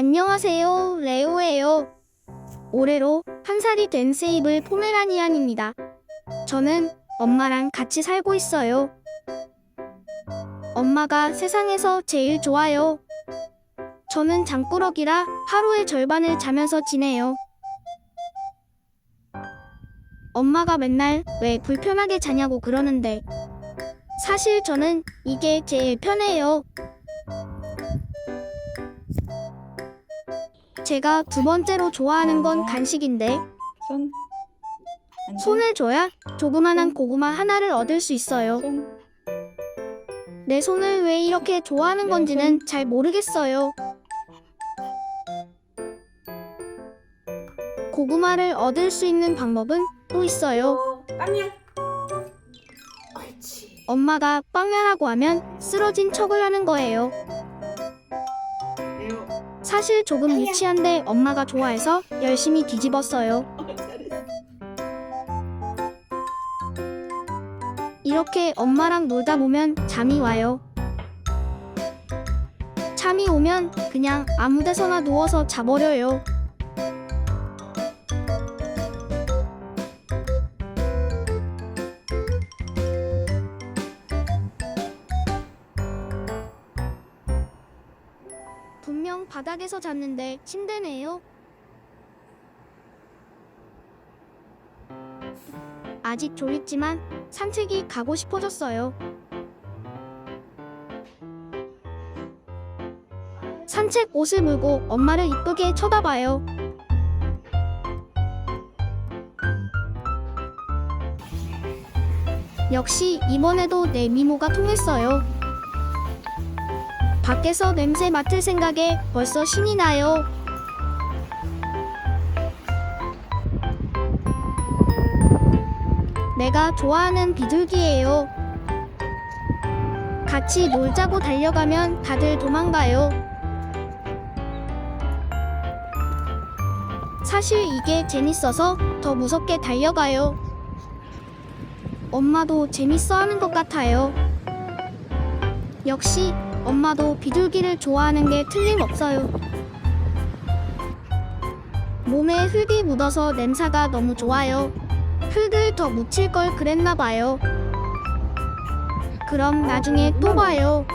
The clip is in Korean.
안녕하세요, 레오예요. 올해로 한 살이 된 세이블 포메라니안입니다. 저는 엄마랑 같이 살고 있어요. 엄마가 세상에서 제일 좋아요. 저는 장꾸러기라 하루의 절반을 자면서 지내요. 엄마가 맨날 왜 불편하게 자냐고 그러는데 사실 저는 이게 제일 편해요. 제가 두 번째로 좋아하는 건 간식인데 손. 손을 줘야 조그만한 고구마 하나를 얻을 수 있어요. 손. 내 손을 왜 이렇게 좋아하는 건지는 잘 모르겠어요. 고구마를 얻을 수 있는 방법은 또 있어요. 빵야. 옳지. 엄마가 빵야라고 하면 쓰러진 척을 하는 거예요. 사실 조금 유치한데 엄마가 좋아해서 열심히 뒤집었어요. 이렇게 엄마랑 놀다 보면 잠이 와요. 잠이 오면 그냥 아무 데서나 누워서 자버려요. 분명 바닥에서 잤는데 침대네요. 아직 졸립지만 산책이 가고 싶어졌어요. 산책 옷을 물고 엄마를 이쁘게 쳐다봐요. 역시 이번에도 내 미모가 통했어요. 밖에서 냄새 맡을 생각에 벌써 신이 나요. 내가 좋아하는 비둘기예요. 같이 놀자고 달려가면 다들 도망가요. 사실 이게 재밌어서 더 무섭게 달려가요. 엄마도 재밌어 하는 것 같아요. 역시 엄마도 비둘기를 좋아하는 게 틀림없어요. 몸에 흙이 묻어서 냄새가 너무 좋아요. 흙을 더 묻힐 걸 그랬나 봐요. 그럼 나중에 또 봐요.